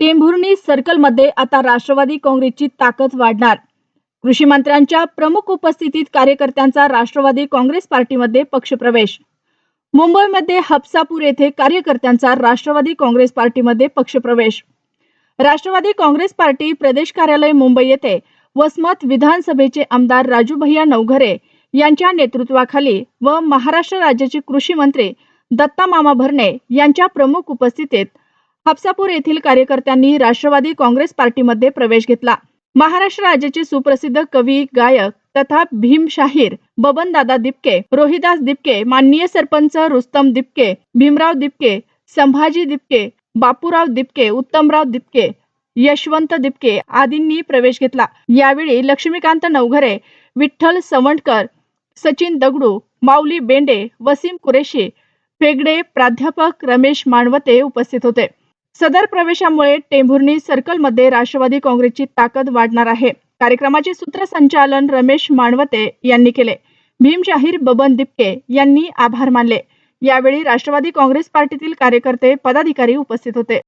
टेंभुर्णी सर्कलमध्ये आता राष्ट्रवादी काँग्रेसची ताकद वाढणार. कृषी मंत्र्यांच्या प्रमुख उपस्थितीत कार्यकर्त्यांचा राष्ट्रवादी काँग्रेस पार्टीमध्ये पक्षप्रवेश. मुंबईमध्ये हप्सापूर येथे कार्यकर्त्यांचा राष्ट्रवादी काँग्रेस पार्टीमध्ये पक्षप्रवेश. राष्ट्रवादी काँग्रेस पार्टी प्रदेश कार्यालय मुंबई येथे वसमत विधानसभेचे आमदार राजू भैया नवघरे यांच्या नेतृत्वाखाली व महाराष्ट्र राज्याचे कृषी मंत्री दत्ता मामा भरणे यांच्या प्रमुख उपस्थितीत हापसापूर येथील कार्यकर्त्यांनी राष्ट्रवादी काँग्रेस पार्टीमध्ये प्रवेश घेतला. महाराष्ट्र राज्याचे सुप्रसिद्ध कवी गायक तथा भीमशाहीर बबनदादा दिपके रोहिदास दिपके माननीय सरपंच रुस्तम दिपके भीमराव दिपके संभाजी दिपके बापूराव दिपके उत्तमराव दिपके यशवंत दिपके आदींनी प्रवेश घेतला. यावेळी लक्ष्मीकांत नवघरे विठ्ठल सवंडकर सचिन दगडू माऊली बेंडे वसीम कुरेशी फेगडे प्राध्यापक रमेश मानवते उपस्थित होते. सदर प्रवेशामुळे टेंभुर्णी सर्कलमध्ये राष्ट्रवादी काँग्रेसची ताकद वाढणार आहे. कार्यक्रमाचे सूत्रसंचालन रमेश मानवते यांनी केले. भीमशाहीर बबन दिपके यांनी आभार मानले. यावेळी राष्ट्रवादी काँग्रेस पार्टीतील कार्यकर्ते पदाधिकारी उपस्थित होते.